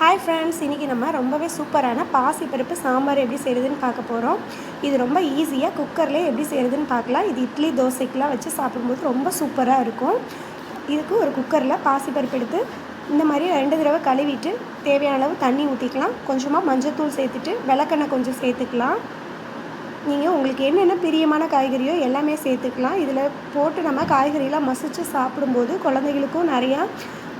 Hi friends இன்றைக்கி நம்ம ரொம்பவே சூப்பரான பாசிப்பருப்பு சாம்பார் எப்படி செய்கிறதுன்னு பார்க்க போகிறோம் இது ரொம்ப ஈஸியாக குக்கர்லேயே எப்படி செய்கிறதுன்னு பார்க்கலாம். இது இட்லி தோசைக்கெலாம் வச்சு சாப்பிடும்போது ரொம்ப சூப்பராக இருக்கும். இதுக்கு ஒரு குக்கரில் பாசிப்பருப்பு எடுத்து இந்த மாதிரி ரெண்டு தடவை கழுவிட்டு தேவையான அளவு தண்ணி ஊற்றிக்கலாம் கொஞ்சமாக மஞ்சத்தூள் சேர்த்துட்டு விளக்கெண்ணெய் கொஞ்சம் சேர்த்துக்கலாம். நீங்கள் உங்களுக்கு என்னென்ன பிரியமான காய்கறியோ எல்லாமே சேர்த்துக்கலாம். இதில் போட்டு நம்ம காய்கறியெலாம் மசித்து சாப்பிடும்போது குழந்தைகளுக்கும் நிறையா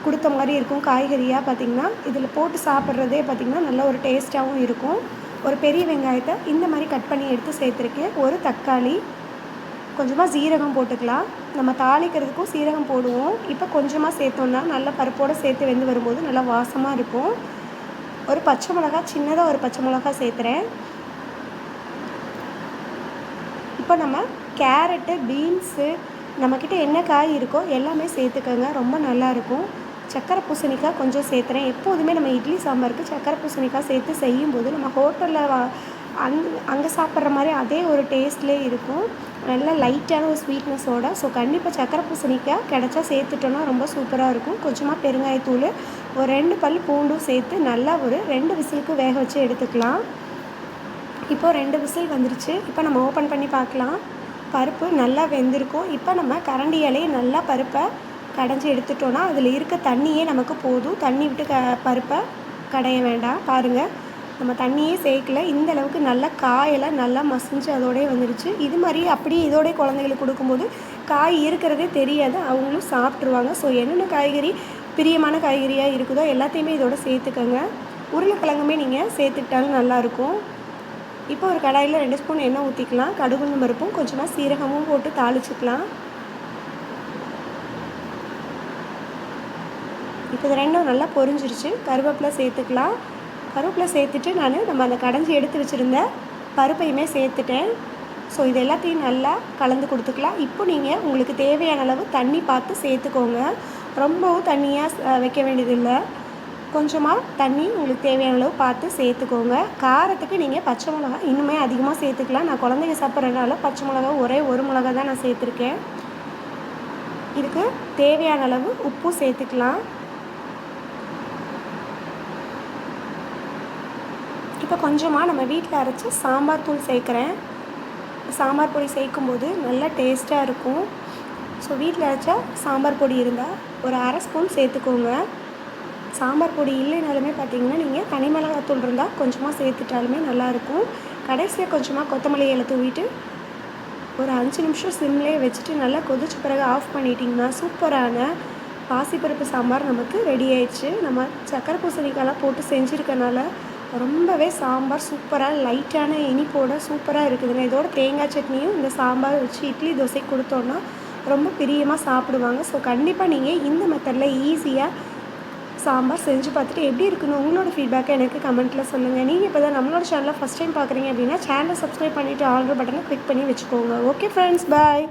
கொடுத்த மாதிரி இருக்கும். காய்கறியாக பார்த்திங்கன்னா இதில் போட்டு சாப்பிட்றதே பார்த்திங்கன்னா நல்ல ஒரு டேஸ்ட்டாகவும் இருக்கும். ஒரு பெரிய வெங்காயத்தை இந்த மாதிரி கட் பண்ணி எடுத்து சேர்த்துருக்கேன். ஒரு தக்காளி கொஞ்சமாக சீரகம் போட்டுக்கலாம். நம்ம தாளிக்கிறதுக்கும் சீரகம் போடுவோம். இப்போ கொஞ்சமாக சேர்த்தோன்னா நல்ல பருப்போடு சேர்த்து வெந்து வரும்போது நல்லா வாசமாக இருக்கும். ஒரு பச்சை மிளகா சின்னதாக ஒரு பச்சை மிளகா சேர்த்துறேன். இப்போ நம்ம கேரட்டு பீன்ஸு நம்மக்கிட்ட என்ன காய் இருக்கோ எல்லாமே சேர்த்துக்கோங்க. ரொம்ப நல்லாயிருக்கும் சக்கரை பூசணிக்காய் கொஞ்சம் சேர்த்துறேன். எப்போதுமே நம்ம இட்லி சாம்பாருக்கு சக்கரை பூசணிக்காய் சேர்த்து செய்யும்போது நம்ம ஹோட்டலில் அங் அங்கே சாப்பிட்ற மாதிரி அதே ஒரு டேஸ்ட்லேயே இருக்கும். நல்ல லைட்டான ஒரு ஸ்வீட்னஸோட. ஸோ கண்டிப்பாக சக்கரை பூசணிக்காய் கிடச்சா சேர்த்துட்டோன்னா ரொம்ப சூப்பராக இருக்கும். கொஞ்சமாக பெருங்காயத்தூள் ஒரு ரெண்டு பல் பூண்டும் சேர்த்து நல்லா ஒரு ரெண்டு விசிலுக்கு வேக வச்சு எடுத்துக்கலாம். இப்போது ரெண்டு விசில் வந்துருச்சு. இப்போ நம்ம ஓப்பன் பண்ணி பார்க்கலாம். பருப்பு நல்லா வெந்திருக்கும். இப்போ நம்ம கரண்டி இலையை நல்லா பருப்பை கடைஞ்சி எடுத்துட்டோன்னா அதில் இருக்க தண்ணியே நமக்கு போதும். தண்ணி விட்டு க பருப்பை கடைய வேண்டாம். பாருங்கள் நம்ம தண்ணியே சேர்க்கல. இந்த அளவுக்கு நல்லா காயெல்லாம் நல்லா மசிஞ்சு அதோடய வந்துடுச்சு இது மாதிரி அப்படியே இதோடய குழந்தைகளுக்கு கொடுக்கும்போது காய் இருக்கிறதே தெரியாது. அவங்களும் சாப்பிட்ருவாங்க ஸோ என்னென்ன காய்கறி பிரியமான காய்கறியாக இருக்குதோ எல்லாத்தையுமே இதோட சேர்த்துக்கோங்க. உருளைக்கிழங்குமே நீங்கள் சேர்த்துக்கிட்டாலும் நல்லாயிருக்கும். இப்போ ஒரு கடாயில் ரெண்டு ஸ்பூன் எண்ணெய் ஊற்றிக்கலாம் கடுகுண்டு பருப்பும் கொஞ்சமாக சீரகமும் போட்டு தாளிச்சிக்கலாம். இப்போ இது ரெண்டும் நல்லா பொரிஞ்சிருச்சு. கருவேப்பிலை சேர்த்துக்கலாம். கருவேப்பிலை சேர்த்துட்டு நான் நம்ம அந்த கடைஞ்சி எடுத்து வச்சுருந்த பருப்பையுமே சேர்த்துட்டேன். ஸோ இது எல்லாத்தையும் நல்லா கலந்து கொடுத்துக்கலாம். இப்போ நீங்கள் உங்களுக்கு தேவையான அளவு தண்ணி பார்த்து சேர்த்துக்கோங்க. ரொம்பவும் தண்ணியாக வைக்க வேண்டியதில்லை. கொஞ்சமாக தண்ணி உங்களுக்கு தேவையான அளவு பார்த்து சேர்த்துக்கோங்க. காரத்துக்கு நீங்கள் பச்சை மிளகா இன்னுமே அதிகமாக சேர்த்துக்கலாம். நான் குழந்தைங்க சாப்பிட்றதுனால பச்சை மிளகா ஒரே ஒரு மிளகா தான் நான் சேர்த்துருக்கேன். இதுக்கு தேவையான அளவு உப்பும் சேர்த்துக்கலாம். இப்போ கொஞ்சமாக நம்ம வீட்டில் அரைச்சி சாம்பார் தூள் சேர்க்குறேன். சாம்பார் பொடி சேர்க்கும்போது நல்லா டேஸ்ட்டாக இருக்கும். ஸோ வீட்டில் அரைச்சா சாம்பார் பொடி இருந்தால் ஒரு அரை ஸ்பூன் சேர்த்துக்கோங்க. சாம்பார் பொடி இல்லைனாலுமே பார்த்தீங்கன்னா நீங்கள் தனி மிளகாத்தூள் இருந்தால் கொஞ்சமாக சேர்த்துட்டாலுமே நல்லாயிருக்கும். கடைசியாக கொஞ்சமாக கொத்தமல்லி இலை தூவிட்டு ஒரு அஞ்சு நிமிஷம் சிம்லேயே வச்சுட்டு நல்லா கொதிச்ச பிறகு ஆஃப் பண்ணிட்டிங்கன்னா சூப்பரான பாசிப்பருப்பு சாம்பார் நமக்கு ரெடி ஆயிடுச்சு. நம்ம சக்கரை பூசணிக்காயெல்லாம் போட்டு செஞ்சுருக்கனால ரொம்பவே சாம்பார் சூப்பராக லைட்டான இனிப்போட சூப்பராக இருக்குதுங்க. இதோட தேங்காய் சட்னியும் இந்த சாம்பார் வச்சு இட்லி தோசை கொடுத்தோன்னா ரொம்ப பிரியமாக சாப்பிடுவாங்க. ஸோ கண்டிப்பாக நீங்கள் இந்த மெத்தடில் ஈஸியாக சாம்பார் செஞ்சு பார்த்துட்டு எப்படி இருக்குன்னு உங்களோட ஃபீட்பேக்கை எனக்கு கமெண்ட்டில் சொல்லுங்கள் நீங்கள் இப்போ தான் நம்மளோட சேனலில் ஃபஸ்ட் டைம் பார்க்குறீங்க அப்படின்னா சேனலை சப்ஸ்கிரைப் பண்ணிவிட்டு ஆல்ரெடி பட்டனை கிளிக் பண்ணி வச்சுக்கோங்க. Okay friends bye